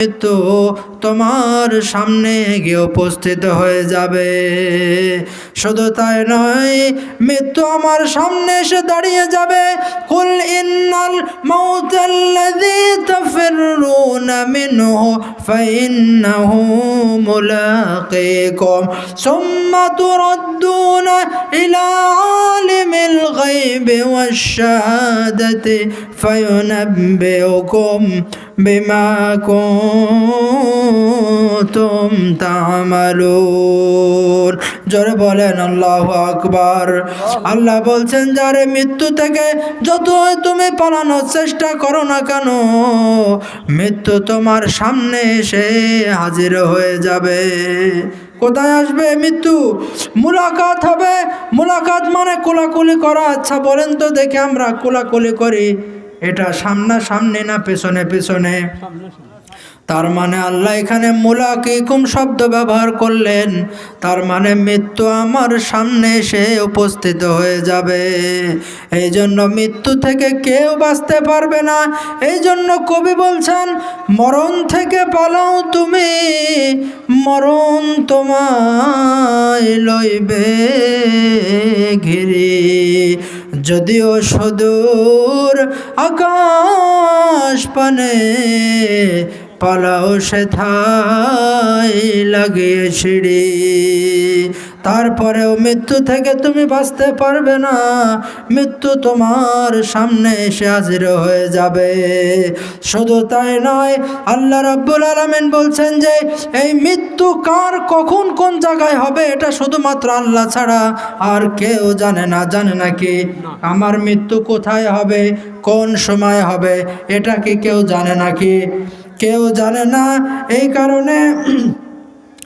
মৃত্যু তোমার সামনে গিয়ে উপস্থিত হয়ে যাবে। শুধু তাই নয়, মৃত্যু আমার সামনে এসে দাঁড়িয়ে যাবে। কুল ইন্নাল মাউতাল্লাযী তাফিরুনা মিনহু ফাইন্নাহু মুলাকীকুম। সুম্মা তুরাদ্দুনা ইলা আলিমিল গায়বি ওয়াশ-শাহাদাতি ফায়ুনাব্বিউকুম। বিমা কুনতুম তা'মালুন। জোরে বলেন, আল্লাহ আকবার। আল্লাহ বলছেন, যারে মৃত্যু থেকে যত তুমি পালানোর চেষ্টা করো না কেন, মৃত্যু তোমার সামনে এসে হাজির হয়ে যাবে। কোথায় আসবে মৃত্যু? মুলাকাত হবে। মুলাকাত মানে কোলাকুলি করা। আচ্ছা বলেন তো দেখে আমরা কোলাকুলি করি। এটা সামনা সামনে না, পেছনে পেছনে। তার মানে আল্লাহ এখানে মুলাকিকুম শব্দ ব্যবহার করলেন, তার মানে মৃত্যু আমার সামনে এসে উপস্থিত হয়ে যাবে। এই জন্য মৃত্যু থেকে কেউ বাঁচতে পারবে না। এই জন্য কবি বলছেন, মরণ থেকে পালাও তুমি, মরণ তোমায় লইবে ঘিরে। যদিও সুদূর আকাশ পানে পালাও সে থাই লাগিয়ে ছিড়ি তারপরেও মৃত্যু থেকে তুমি বাঁচতে পারবে না। মৃত্যু তোমার সামনে এসে হাজির হয়ে যাবে। শুধু তাই নয় আল্লাহ রাব্বুল আলমিন বলছেন যে এই মৃত্যু কার কখন কোন জায়গায় হবে এটা শুধুমাত্র আল্লাহ ছাড়া আর কেউ জানে না। জানে নাকি আমার মৃত্যু কোথায় হবে? কোন সময় হবে? এটা কি কেউ জানে নাকি কেউ জানে না। এই কারণে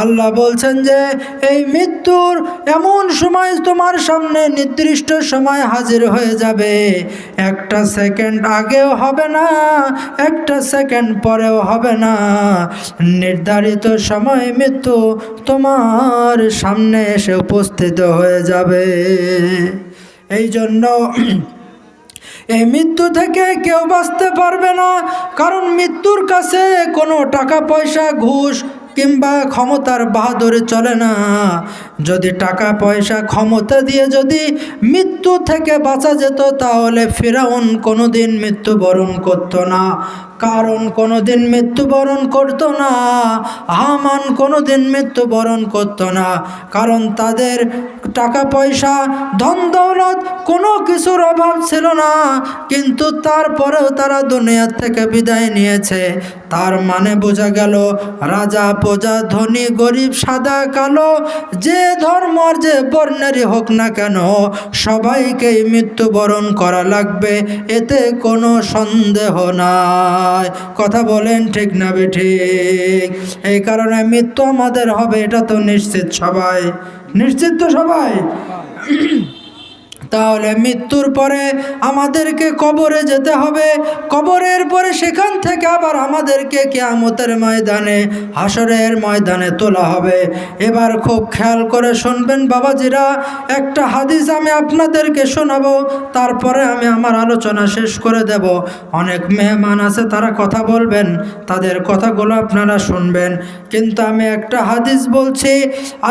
আল্লাহ বলছেন যে, এই মৃত্যুর এমন সময় তোমার সামনে নির্দিষ্ট সময় হাজির হয়ে যাবে। একটা সেকেন্ড আগেও হবে না, একটা সেকেন্ড পরেও হবে না। নির্ধারিত সময় মৃত্যু তোমার সামনে এসে উপস্থিত হয়ে যাবে। এই জন্য এই মৃত্যু থেকে কেউ বাঁচতে পারবে না, কারণ মৃত্যুর কাছে কোনো টাকা পয়সা ঘুষ কিংবা ক্ষমতার বাহাদুরে চলে না। যদি টাকা, পয়সা, ক্ষমতা দিয়ে যদি মৃত্যু থেকে বাঁচা যেত, তাহলে ফেরাউন কোনোদিন মৃত্যুবরণ করতো না। কারণ কোনোদিন মৃত্যুবরণ করতো না, হামান কোনোদিন মৃত্যুবরণ করতো না। কারণ তাদের টাকা, পয়সা, ধন, দৌলত কোনো কিছুর অভাব ছিল না। কিন্তু তারপরেও তারা দুনিয়ার থেকে বিদায় নিয়েছে। তার মানে বোঝা গেল, রাজা, প্রজা, ধনী, গরিব, সাদা, কালো, যে ধর্ম যে বর্ণেরই হোক না কেন, সবাইকেই মৃত্যুবরণ করা লাগবে, এতে কোনো সন্দেহ নাই কথা বলেন, ঠিক না বে ঠিক? এই কারণে মৃত্যু আমাদের হবে, এটা তো নিশ্চিত সবাই। নিশ্চিত তো সবাই? তাহলে মৃত্যুর পরে আমাদেরকে কবরে যেতে হবে। কবরের পরে সেখান থেকে আবার আমাদেরকে কেয়ামতের ময়দানে হাসরের ময়দানে তোলা হবে। এবার খুব খেয়াল করে শুনবেন বাবাজিরা, একটা হাদিস আমি আপনাদেরকে শোনাবো, তারপরে আমি আমার আলোচনা শেষ করে দেব। অনেক মেহমান আছে, তারা কথা বলবেন, তাদের কথাগুলো আপনারা শুনবেন। কিন্তু আমি একটা হাদিস বলছি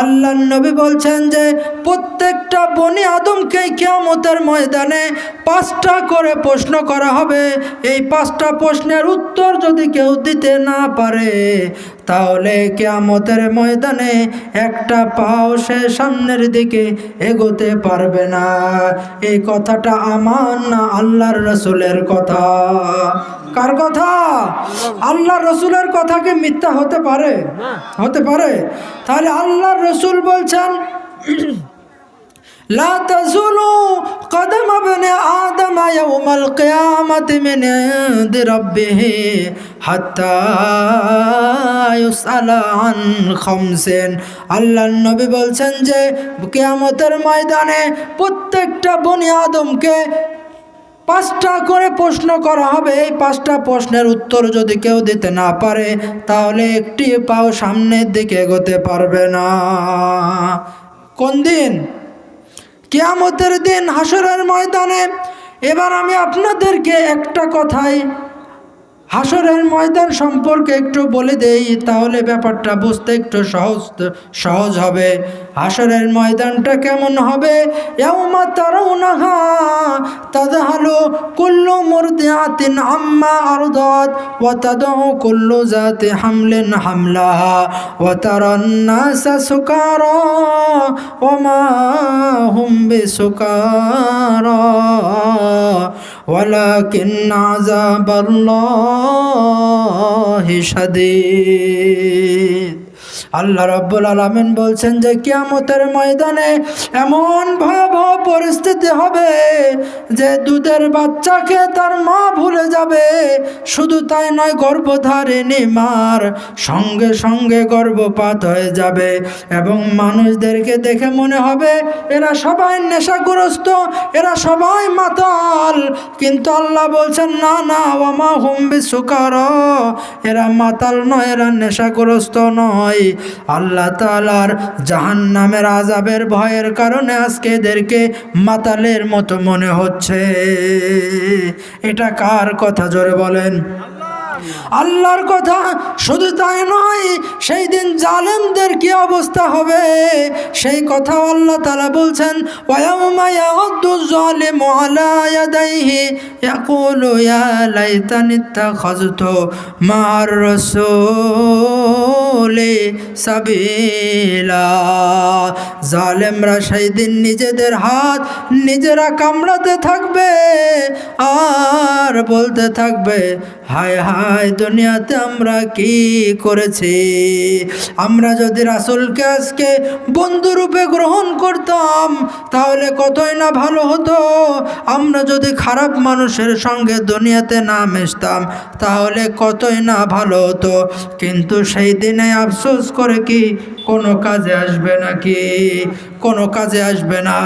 আল্লাহ নবী বলছেন যে, প্রত্যেকটা বনি আদমকে কেয়ামতের ময়দানে পাঁচটা করে প্রশ্ন করা হবে। এই পাঁচটা প্রশ্নের উত্তর যদি কেউ দিতে না পারে তাহলে কেয়ামতের ময়দানে একটা পাও সে সামনের দিকে এগোতে পারবে না। এই কথাটা আমার না আল্লাহর রসুলের কথা? কার কথা? আল্লাহ রসুলের কথাকে মিথ্যা হতে পারে? হতে পারে। তাহলে আল্লাহর রসুল বলছেন لا تزول قدم ابن آدم يوم القيامة من عند ربه حتى يسأل عن خمس আল্লাহ নবী বলছেন যে কেয়ামতের ময়দানে প্রত্যেকটা বনি আদমকে পাঁচটা করে প্রশ্ন করা হবে এই পাঁচটা প্রশ্নের উত্তর যদি কেউ দিতে না পারে তাহলে একটি পাও সামনের দিকে এগোতে পারবে না কোন দিন কিয়ামতের দিন হাসরের ময়দানে এবার আমি আপনাদেরকে একটা কথাই হাসরের ময়দান সম্পর্কে একটু বলে দেই, তাহলে ব্যাপারটা বুঝতে একটু সহজ সহজ হবে। হাসরের ময়দানটা কেমন হবে? ইয়াউমা তারাউনাহা তাদহালু কুল্লু মুরদিআতিন আম্মা আরদাত ওয়া তাদউ কুল্লু জাতি হামলিন হামলাহা ওয়া তারান নাসা সুকারা ওয়া মা হুম বিসুকারা। ولكن عذاب الله شديد আল্লাহ রাব্বুল আলামিন বলছেন যে কিয়ামতের ময়দানে এমন ভয়াবহ পরিস্থিতি হবে যে দুধের বাচ্চাকে তার মা ভুলে যাবে। শুধু তাই নয়, গর্ভধারিণী মার সঙ্গে সঙ্গে গর্ভপাত হয়ে যাবে এবং মানুষদেরকে দেখে মনে হবে, এরা সবাই নেশাগ্রস্ত, এরা সবাই মাতাল। কিন্তু আল্লাহ বলছেন, না না ওমা হুম্বি সুকার এরা মাতাল নয়, এরা নেশাগ্রস্ত নয়। আল্লাহ তালার জাহান নামের আজাবের ভয়ের কারণে আজকে এদেরকে মাতালের মতো মনে হচ্ছে। এটা কার কথা জোরে বলেন? আল্লাহর কথা শুধু তাই নয়, সেই দিন জালেমদের কি অবস্থা হবে? সেই কথা আল্লাহ তালা বলছেন সাবিলা। জালেমরা সেই দিন নিজেদের হাত নিজেরা কামড়াতে থাকবে আর বলতে থাকবে হায় হায়, দুনিয়াতে আমরা কি করেছি? আমরা যদি রাসুলকে আজকে বন্ধুরূপে গ্রহণ করতাম, তাহলে কতই না ভালো হতো? আমরা যদি খারাপ মানুষের সঙ্গে দুনিয়াতে না মিশতাম, তাহলে কতই না ভালো হতো? কিন্তু সেই দিনে আফসোস করে কি কোনো কাজে আসবে নাকি? কোনো কাজে আসবে না।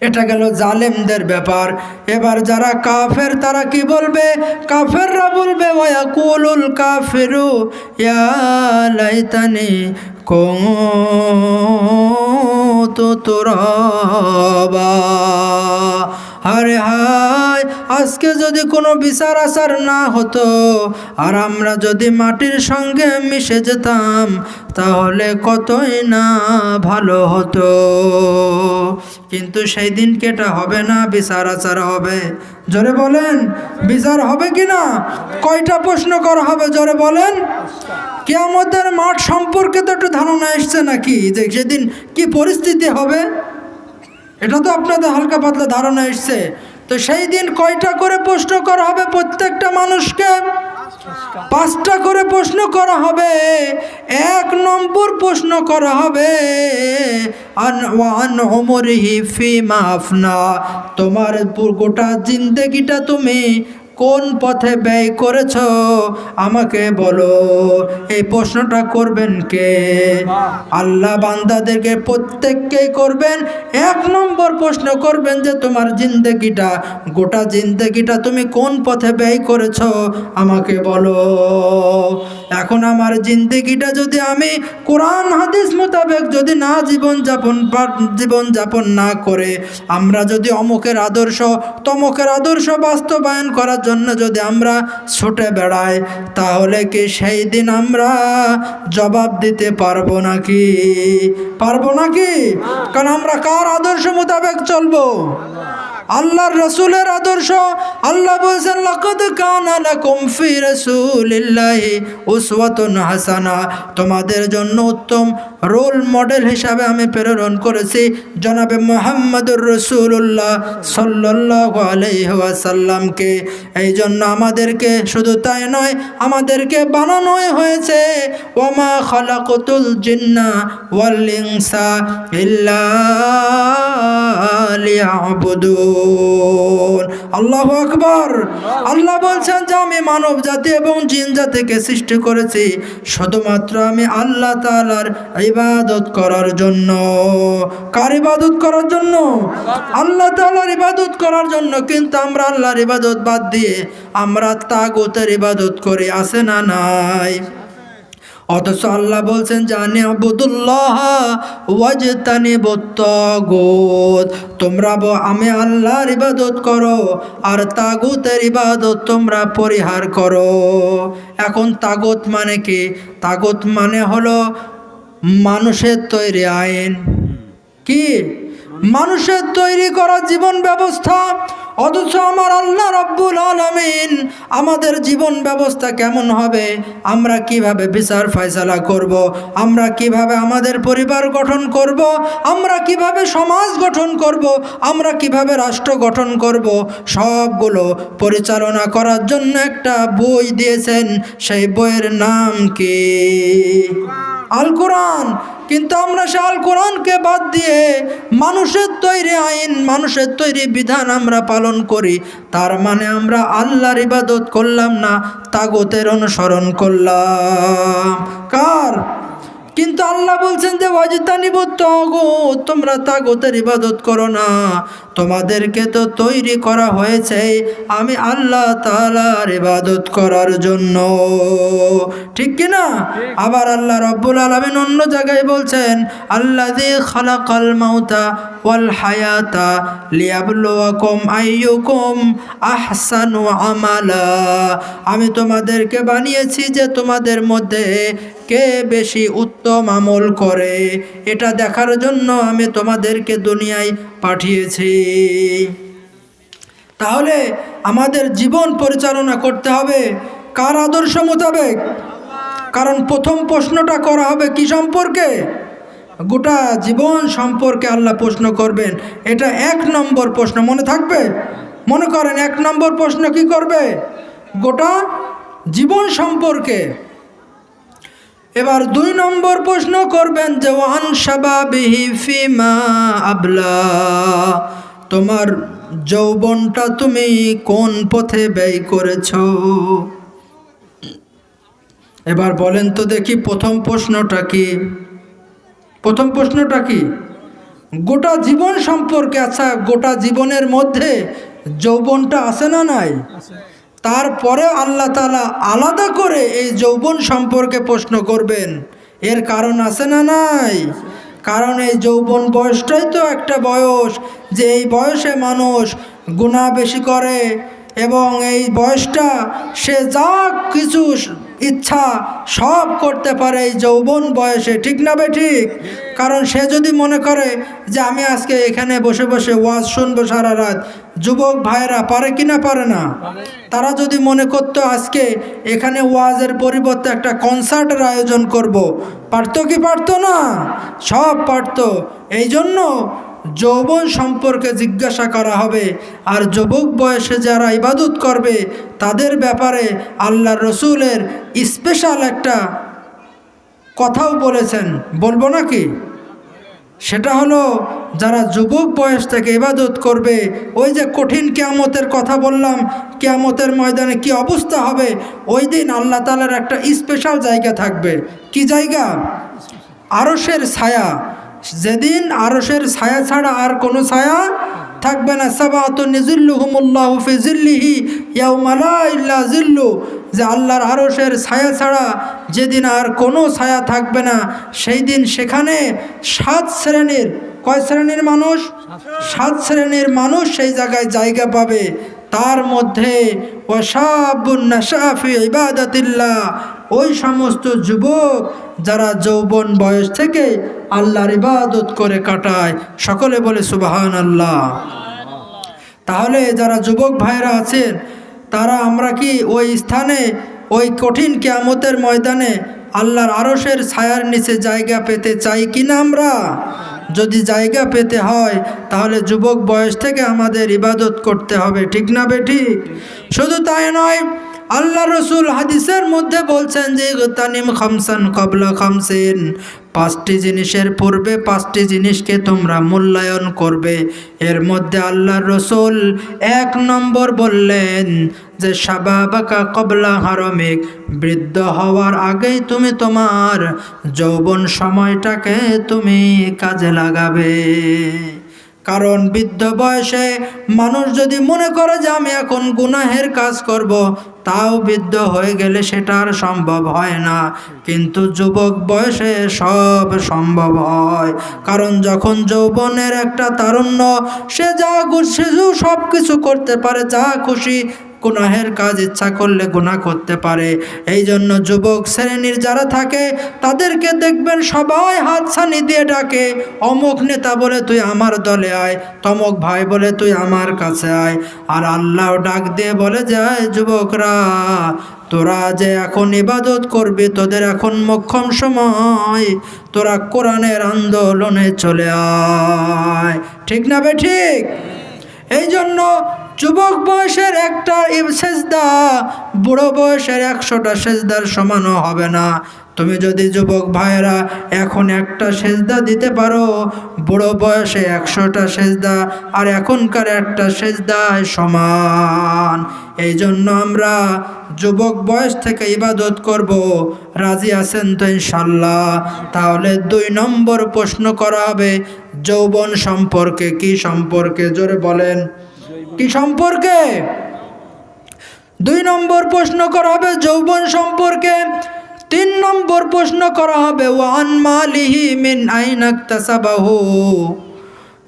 এটা গেল জালেমদের ব্যাপার। এবার যারা কাফের, তারা কি বলবে? কাফেররা বলবে ওয়া কুলুল কাফেরু ইয়ালাইতানি লাইতানি কুনতু তুরাবা। আরে হায়, আজকে যদি কোনো বিচার আচার না হতো আর আমরা যদি মাটির সঙ্গে মিশে যেতাম, তাহলে কতই না ভালো হতো। কিন্তু সেই দিন কেটা হবে না, বিচার আচার হবে। জোরে বলেন, বিচার হবে কি না কয়টা প্রশ্ন করা হবে? জোরে বলেন। কেয়ামতের মাঠ সম্পর্কে তো একটু ধারণা এসছে নাকি? যে সেদিন কি পরিস্থিতি হবে? এটা তো আপনাদের হালকা পাতলা ধারণা এসছে। তো সেই দিন কয়টা করে প্রশ্ন করা হবে প্রত্যেকটা মানুষকে? পাঁচটা করে প্রশ্ন করা হবে। এক নম্বর প্রশ্ন করা হবে তোমার গোটা জিন্দেগিটা তুমি কোন পথে ব্যয় করেছ? আমাকে বলো। এই প্রশ্নটা করবেন কে? আল্লাহ বান্দাদেরকে প্রত্যেককেই করবেন। এক নম্বর প্রশ্ন করবেন যে, তোমার জিন্দগিটা, গোটা জিন্দগিটা তুমি কোন পথে ব্যয় করেছ? আমাকে বলো। এখন আমার জিন্দগিটা যদি আমি কোরআন, হাদিস মোতাবেক যদি না জীবন যাপন জীবন যাপন না করে, আমরা যদি অমুকের আদর্শ, তমুকের আদর্শ বাস্তবায়ন করার জন্য যদি আমরা ছুটে বেড়াই, তাহলে কি সেই দিন আমরা জবাব দিতে পারব নাকি? পারব নাকি? কারণ আমরা কার আদর্শ মোতাবেক চলবো? আল্লাহর রসুলের আদর্শ। আল্লাহ বলছেন, লাকাদ কানা লাকুম ফি রাসূলিল্লাহি হাসানা। তোমাদের জন্য উত্তম রোল মডেল হিসাবে আমি প্রেরণ করেছি জনাবে মোহাম্মদুর রসুল্লাহ সাল্লাল্লাহু আলাইহি ওয়াসাল্লামকে। এই জন্য আমাদেরকে শুধু তাই নয়, আমাদেরকে বানানোই হয়েছে। ওমা খালাকুতুল জিন্না ওয়াল ইনসা ইল্লা লিয়াবুদুন। আল্লাহু আকবার। আল্লাহ বলছেন যে আমি মানব জাতি এবং জিন জাতিকে সৃষ্টি করেছি শুধুমাত্র আমি আল্লাহ তালার ইবাদত করার জন্য। কার ইবাদত করার জন্য? আল্লাহ তাআলার ইবাদত করার জন্য। কিন্তু আমরা আল্লাহর ইবাদত বাদ দিয়ে আমরা তাগুতের ইবাদত করি আছে না নাই? অথচ আল্লাহ বলছেন, জানি আবুদুল্লাহ ওয়াজতানি বত্তগুত তোমরা আমি আল্লাহর ইবাদত করো, আর তাগুতের ইবাদত তোমরা পরিহার করো। এখন তাগুত মানে কি? তাগুত মানে হলো মানুষের তৈরি আইন। কি? মানুষের তৈরি করা জীবন ব্যবস্থা অথচ আমার আল্লাহ রব্বুল আলমিন আমাদের জীবন ব্যবস্থা কেমন হবে আমরা কীভাবে বিচার ফয়সালা করব। আমরা কীভাবে আমাদের পরিবার গঠন করব। আমরা কীভাবে সমাজ গঠন করব। আমরা কীভাবে রাষ্ট্র গঠন করব। সবগুলো পরিচালনা করার জন্য একটা বই দিয়েছেন, সেই বইয়ের নাম কি আল কোরআন কিন্তু আমরা সে আল কোরআনকে বাদ দিয়ে মানুষের তৈরি আইন, মানুষের তৈরি বিধান আমরা পালন করি, তার মানে আমরা আল্লাহর ইবাদত করলাম না, তাগতের অনুসরণ করলাম। কার? কিন্তু আল্লাহ বলছেন যে, ওয়াজিতানিব তাগত তোমরা তাগতের ইবাদত করো না। তোমাদেরকে তো তৈরি করা হয়েছে আমি আল্লাহ তাআলার ইবাদত করার জন্য। ঠিক কি না? আবার আল্লাহ রব্বুল আলামিন অন্য জায়গায় বলছেন আল্লাযী খালাকাল মাউতা ওয়াল হায়াতা লিয়াবলুয়াকুম আইয়ুকুম আহসানু আমালা। আমি তোমাদেরকে বানিয়েছি যে তোমাদের মধ্যে কে বেশি উত্তম আমল করে। এটা দেখার জন্য আমি তোমাদেরকে দুনিয়ায় পাঠিয়েছি। তাহলে আমাদের জীবন পরিচালনা করতে হবে কার আদর্শ মোতাবেক? কারণ প্রথম প্রশ্নটা করা হবে কি সম্পর্কে? গোটা জীবন সম্পর্কে আল্লাহ প্রশ্ন করবেন। এটা এক নম্বর প্রশ্ন, মনে থাকবে? মনে করেন এক নম্বর প্রশ্ন কি করবে? গোটা জীবন সম্পর্কে এবার দুই নম্বর প্রশ্ন করবেন যে, ওয়ান সাবাবিহি ফিমা আবলা। তোমার যৌবনটা তুমি কোন পথে ব্যয় করেছ? এবার বলেন তো দেখি প্রথম প্রশ্নটা কি? প্রথম প্রশ্নটা কি? গোটা জীবন সম্পর্কে আচ্ছা গোটা জীবনের মধ্যে যৌবনটা আছে না নাই? তারপরে আল্লাহ তালা আলাদা করে এই যৌবন সম্পর্কে প্রশ্ন করবেন। এর কারণ আছে না নাই? কারণ এই যৌবন বয়সটাই তো একটা বয়স। যে এই বয়সে মানুষ গুণা বেশি করে এবং এই বয়সটা সে যা কিছু ইচ্ছা সব করতে পারে, এই যৌবন বয়সে, ঠিক না বে ঠিক? কারণ সে যদি মনে করে যে আমি আজকে এখানে বসে বসে ওয়াজ শুনব সারা রাত, যুবক ভাইরা পারে কি না পারে না? তারা যদি মনে করতো আজকে এখানে ওয়াজের পরিবর্তে একটা কনসার্টের আয়োজন করব। পারতো কি পারতো না? সব পারতো। এই জন্য যৌবন সম্পর্কে জিজ্ঞাসা করা হবে। আর যুবক বয়সে যারা ইবাদত করবে, তাদের ব্যাপারে আল্লাহ রসুলের স্পেশাল একটা কথাও বলেছেন। বলব নাকি? সেটা হলো, যারা যুবক বয়স থেকে ইবাদত করবে, ওই যে কঠিন কেয়ামতের কথা বললাম, কেয়ামতের ময়দানে কি অবস্থা হবে, ওই দিন আল্লাহ তালার একটা স্পেশাল জায়গা থাকবে। কি জায়গা? আরসের ছায়া। যেদিন আরসের ছায়া ছাড়া আর কোনো ছায়া থাকবে না, সাবাত নিজিল্লু হুমুল্লাহ ফিজিল্লিহি জিল্লু যে আল্লাহর আরসের ছায়া ছাড়া যেদিন আর কোনো ছায়া থাকবে না, সেই দিন সেখানে সাত শ্রেণির, কয় শ্রেণির মানুষ? সাত শ্রেণির মানুষ সেই জায়গায় জায়গা পাবে। তার মধ্যে ওয়াসাবুন্নাশাফি ইবাদাতিল্লাহ ওই সমস্ত যুবক যারা যৌবন বয়স থেকে আল্লাহর ইবাদত করে কাটায়, সকলে বলে সুবাহান আল্লাহ তাহলে যারা যুবক ভাইরা আছেন, তারা আমরা কি ওই স্থানে, ওই কঠিন কেয়ামতের ময়দানে আল্লাহর আরসের ছায়ার নিচে জায়গা পেতে চাই কি না আমরা? যদি জায়গা পেতে হয়, তাহলে যুবক বয়স থেকে আমাদের ইবাদত করতে হবে, ঠিক না বে ঠিক? শুধু তাই নয় আল্লাহ রসুল হাদিসের মধ্যে বলছেন যে তানিম খামসান কবলা খামসেন। পাঁচটি জিনিসের পূর্বে পাঁচটি জিনিসকে তোমরা মূল্যায়ন করবে। এর মধ্যে আল্লাহ রসুল এক নম্বর বললেন যে সাবাবাকা কবলা হারমিক। বৃদ্ধ হওয়ার আগেই তুমি তোমার যৌবন সময়টাকে তুমি কাজে লাগাবে। কারণ বৃদ্ধ বয়সে মানুষ যদি মনে করে যে আমি এখন গুনাহের কাজ করব, তাও বৃদ্ধ হয়ে গেলে সেটা আর সম্ভব হয় না। কিন্তু যুবক বয়সে সব সম্ভব হয়। কারণ যখন যৌবনের একটা তারুণ্য, সে যা সে সব কিছু করতে পারে, যা খুশি গুনাহের কাজ ইচ্ছা করলে গুনাহ করতে পারে। এই জন্য যুবক, শ্রেণির যারা থাকে, তাদেরকে দেখবেন সবাই হাতছানি দিয়ে ডাকে, অমুক নেতা বলে তুই আমার দলে আয়, তমক ভাই বলে তুই আমার কাছে আয়। আর আল্লাহ ডাক দিয়ে বলে যায় যুবকরা, তোরা যে এখন ইবাদত করবি, তোদের এখন মক্ষম সময়, তোরা কোরআনের আন্দোলনে চলে আয়। ঠিক না বে ঠিক? এই জন্য যুবক বয়সের একটা সেজদা, বুড়ো বয়সের একশোটা সেজদার সমানও হবে না। তুমি যদি যুবক ভাইয়েরা এখন একটা সেজদা দিতে পারো, বুড়ো বয়সে একশোটা সেজদা আর এখনকার একটা সেজদায় সমান। এই জন্য আমরা যুবক বয়স থেকে ইবাদত করব। রাজি আছেন তো ইনশাল্লাহ তাহলে দুই নম্বর প্রশ্ন করা হবে, যৌবন সম্পর্কে কি সম্পর্কে? জোরে বলেন। কি সম্পর্কে? দুই নম্বর প্রশ্ন করা হবে যৌবন সম্পর্কে, তিন নম্বর প্রশ্ন করা হবে, ওয়ান মালিহি মিন আইনাক্তাসাবাহু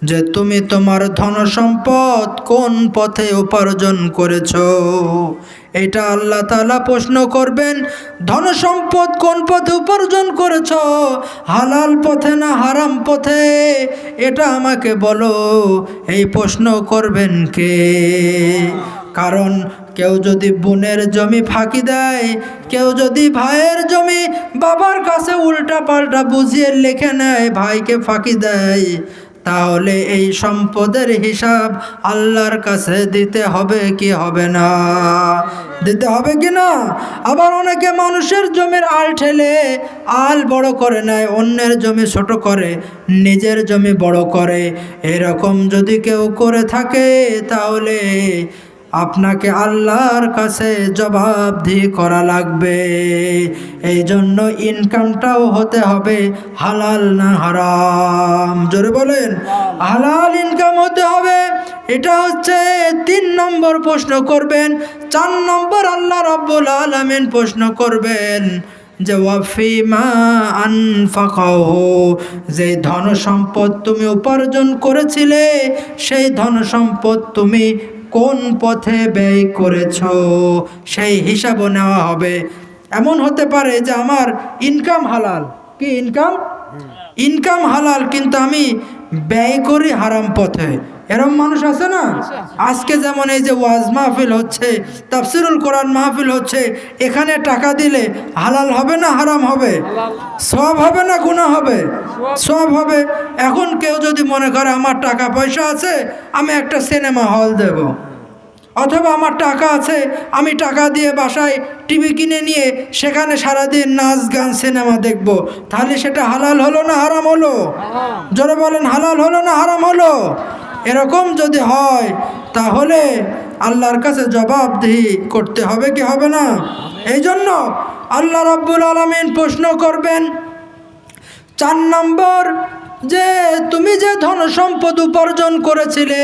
যে তুমি তোমার ধন সম্পদ কোন পথে উপার্জন করেছ? এটা আল্লাহ তাআলা প্রশ্ন করবেন, ধন সম্পদ কোন পথে উপার্জন করেছ? হালাল পথে না হারাম পথে? এটা আমাকে বলো, এই প্রশ্ন করবেন কে? কারণ কেউ যদি বোনের জমি ফাঁকি দেয়, কেউ যদি ভাইয়ের জমি, বাবার কাছে উল্টা পাল্টা বুঝিয়ে লিখে নেয়, ভাইকে ফাঁকি দেয়। তাহলে এই সম্পদের হিসাব আল্লাহর কাছে দিতে হবে কি হবে না? দিতে হবে কি না? আবার অনেকে মানুষের জমির আল ঠেলে আল বড় করে নেয়, অন্যের জমি ছোট করে, নিজের জমি বড় করে। এরকম যদি কেউ করে থাকে, তাহলে আপনাকে আল্লাহর কাছে জবাবদিহি করা লাগবে। এই জন্য ইনকামটাও হতে হবে, হালাল না হারাম। জোরে বলেন, হালাল ইনকাম হতে হবে। এটা হচ্ছে তিন নম্বর প্রশ্ন করবেন, চার নম্বর আল্লাহ রব্বুল আলমিন প্রশ্ন করবেন, যে ওয়াফিমা আনফাকাহু, যে ধন সম্পদ তুমি উপার্জন করেছিলে, সেই ধন সম্পদ তুমি কোন পথে ব্যয় করেছ? সেই হিসাবও নেওয়া হবে। এমন হতে পারে যে আমার ইনকাম হালাল। কি ইনকাম ইনকাম হালাল কিন্তু আমি ব্যয় করি হারাম পথে। এরম মানুষ আছে না? আজকে যেমন এই যে ওয়াজ মাহফিল হচ্ছে, তাফসিরুল কোরআন মাহফিল হচ্ছে, এখানে টাকা দিলে হালাল হবে না হারাম হবে? সব হবে না গুণা হবে? সব হবে। এখন কেউ যদি মনে করে আমার টাকা পয়সা আছে, আমি একটা সিনেমা হল দেব। অথবা আমার টাকা আছে আমি টাকা দিয়ে বাসায় টিভি কিনে নিয়ে সেখানে সারাদিন নাচ গান সিনেমা দেখব। তাহলে সেটা হালাল হলো না হারাম হলো? জোরে বলেন হালাল হলো না হারাম হলো? এরকম যদি হয় তাহলে আল্লাহর কাছে জবাবদিহি করতে হবে কি হবে না? এই জন্য আল্লাহ রব্বুল আলমিন প্রশ্ন করবেন চার নম্বর যে তুমি যে ধন সম্পদ উপার্জন করেছিলে,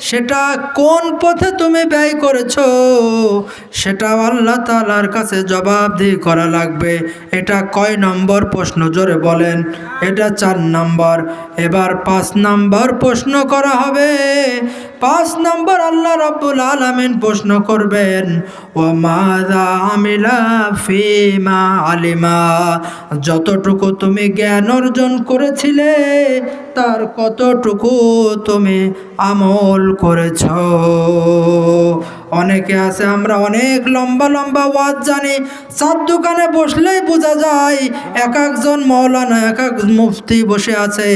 সেটা কোন পথে তুমি ব্যয় করেছ? সেটা আল্লাহ তালার কাছে জবাবদিহি করা লাগবে। এটা কয় নম্বর প্রশ্ন? জোরে বলেন। এটা চার নম্বর। এবার পাঁচ নম্বর প্রশ্ন করা হবে। পাঁচ নম্বর আল্লাহ রাব্বুল আলামিন প্রশ্ন করবেন ও মাদা আমিলা ফিমা আলিমা। যতটুকু তুমি জ্ঞান অর্জন করেছিলে, তার কতটুকু তুমি আমল করেছ। অনেকে আছে, আমরা অনেক লম্বা লম্বা ওয়াজ জানি। চার দোকানে বসলেই বোঝা যায়, এক একজন মৌলানা, এক এক মুফতি বসে আছে।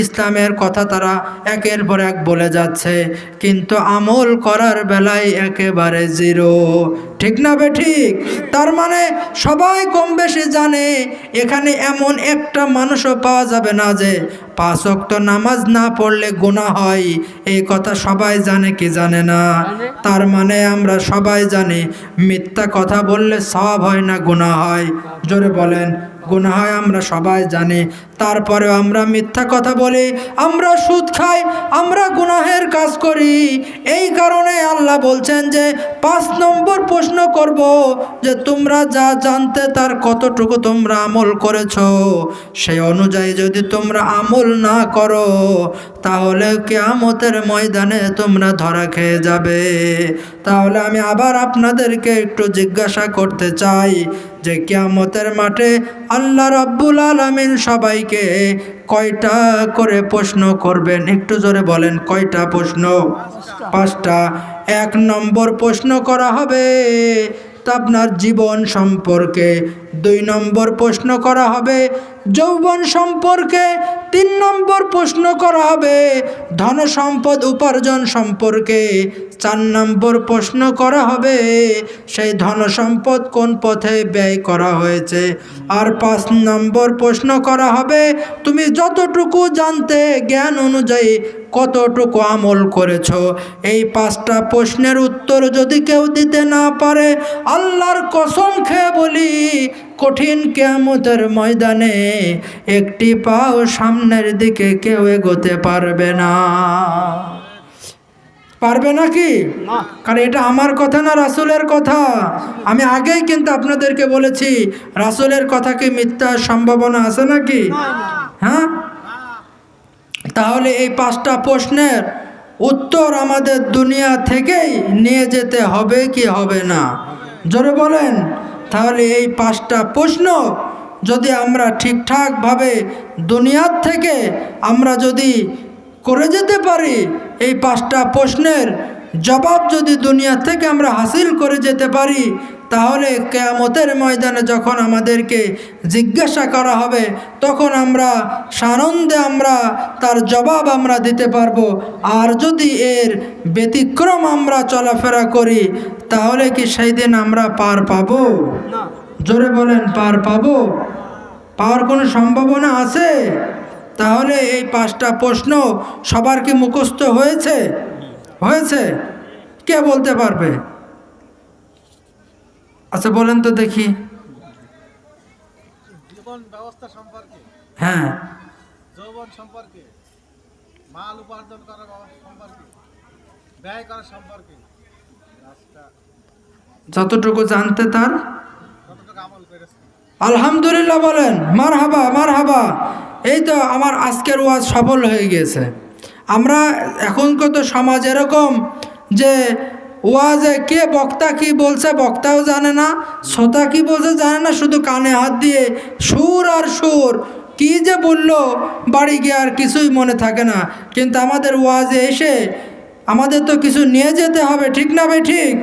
ইসলামের কথা তারা একের পর এক বলে যাচ্ছে। কিন্তু আমল করার বেলায় একেবারে জিরো। ঠিক না বে ঠিক? তার মানে সবাই কম বেশি জানে, এখানে এমন একটা মানুষও পাওয়া যাবে না যে পাঁচ তো নামাজ না পড়লে গোনা হয়। এই কথা সবাই জানে কি জানে না? তার মানে আমরা সবাই জানি মিথ্যা কথা বললে সব হয় না গোনা হয়। জোরে বলেন। হয় আমরা সবাই জানি। তারপরেও আমরা মিথ্যা কথা বলি, আমরা সুদ খাই, আমরা গুনাহের কাজ করি। এই কারণে আল্লাহ বলছেন যে, পাঁচ নম্বর প্রশ্ন করব যে, তোমরা যা জানতে তার কতটুকু তোমরা আমল করেছ, সেই অনুযায়ী যদি তোমরা আমল না করো, তাহলে কেয়ামতের ময়দানে তোমরা ধরা খেয়ে যাবে। তাহলে আমি আবার আপনাদেরকে একটু জিজ্ঞাসা করতে চাই যে কেয়ামতের মাঠে আল্লাহ রব্বুল আলমিন সবাইকে কয়টা করে প্রশ্ন করবেন? একটু জোরে বলেন, কয়টা প্রশ্ন? পাঁচটা। এক নম্বর প্রশ্ন করা হবে, তা আপনার জীবন সম্পর্কে। দুই নম্বর প্রশ্ন করা হবে, যৌবন সম্পর্কে তিন নম্বর প্রশ্ন করা হবে ধন সম্পদ উপার্জন সম্পর্কে। চার নম্বর প্রশ্ন করা হবে, সেই ধন সম্পদ কোন পথে ব্যয় করা হয়েছে? আর পাঁচ নম্বর প্রশ্ন করা হবে, তুমি যতটুকু জানতে জ্ঞান অনুযায়ী কতটুকু আমল করেছ? এই পাঁচটা প্রশ্নের উত্তর যদি কেউ দিতে না পারে, আল্লাহর কসম খেয়ে বলি কঠিন কেয়ামতের ময়দানে একটি পাও সামনের দিকে কেউ এগোতে পারবে না। পারবে নাকি কারণ এটা আমার কথা না রাসুলের কথা। আমি আগেই কিন্তু আপনাদেরকে বলেছি রাসুলের কথা কি মিথ্যার সম্ভাবনা আছে নাকি? হ্যাঁ? তাহলে এই পাঁচটা প্রশ্নের উত্তর আমাদের দুনিয়া থেকেই নিয়ে যেতে হবে কি হবে না? জোরে বলেন। তাহলে এই পাঁচটা প্রশ্ন যদি আমরা ঠিকঠাকভাবে দুনিয়ার থেকে আমরা যদি করে যেতে পারি, এই পাঁচটা প্রশ্নের জবাব যদি দুনিয়া থেকে আমরা হাসিল করে যেতে পারি তাহলে কেয়ামতের ময়দানে যখন আমাদেরকে জিজ্ঞাসা করা হবে তখন আমরা সানন্দে আমরা তার জবাব আমরা দিতে পারব। আর যদি এর ব্যতিক্রম আমরা চলাফেরা করি তাহলে কি সেই দিন আমরা পার পাবো? জোরে বলেন পার পাবো? পাওয়ার কোনো সম্ভাবনা আছে? তাহলে এই পাঁচটা প্রশ্ন সবার কি মুখস্থ হয়েছে? হয়েছে? কে বলতে পারবে? আচ্ছা বলেন তো দেখি। ব্যবস্থা সম্পর্কে হ্যাঁ। যৌবন সম্পর্কে মাল উপার্জন করার সম্পর্কে ব্যয় করা সম্পর্কে। যতটুকু জানতে তার। আলহামদুলিল্লাহ বলেন মার হাবা মার হাবা এই তো আমার আজকের ওয়াজ সফল হয়ে গিয়েছে। আমরা এখনকার তো সমাজ এরকম যে ওয়াজে কে বক্তা কি বলছে বক্তাও জানে না, শ্রোতা কি বলছে জানে না, শুধু কানে হাত দিয়ে সুর আর সুর। কি যে বলল, বাড়ি গিয়ে আর কিছুই মনে থাকে না। কিন্তু আমাদের ওয়াজে এসে আমাদের তো কিছু নিয়ে যেতে হবে, ঠিক না ভাই, ঠিক?